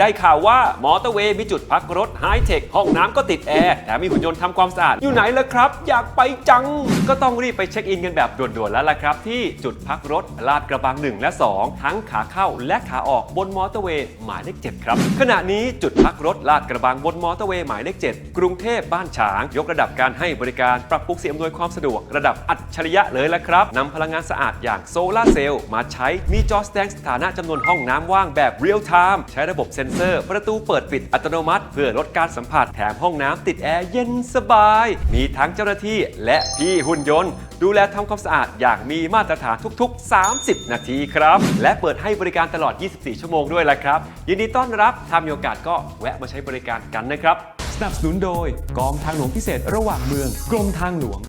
ได้ข่าวว่ามอเตอร์เวย์มีจุดพักรถไฮเทคห้องน้ำก็ติดแอร์แถมมีหุ่นยนต์ทำความสะอาด อยู่ไหนล่ะครับ อยากไปจัง ก็ต้องรีบไปเช็คอินกันแบบด่วนๆแล้วล่ะครับ ที่จุดพักรถลาดกระบัง 1 และ 2 ทั้งขาเข้าและขาออกบนมอเตอร์เวย์หมายเลข7ครับ ขณะนี้จุดพักรถลาดกระบังบนมอเตอร์เวย์หมายเลข7กรุงเทพบ้านฉาง ยกระดับการให้บริการปรับปรุงเสิ่งอำนวยความสะดวกระดับอัจฉริยะเลยล่ะครับนำพลังงานสะอาดอย่างโซลาร์เซลล์มาใช้มีจอแสดงสถานะจำนวนห้องน้ำว่างแบบเรียลไทม์ใช้ระบบเซ็นเซอร์ ประตูเปิดปิดอัตโนมัติ เพื่อลดการสัมผัสแถมห้องน้ำติดแอร์เย็นสบาย มีทั้งเจ้าหน้าที่และพี่หุ่นยนต์ ดูแลทำความสะอาดอย่างมีมาตรฐานทุกๆ 30 นาทีครับ และเปิดให้บริการตลอด 24 ชั่วโมงด้วยละครับ ยินดีต้อนรับถ้ามีโอกาสก็แวะมาใช้บริการกันนะครับ สนับสนุนโดยกองทางหลวงพิเศษระหว่างเมืองกรมทางหลวง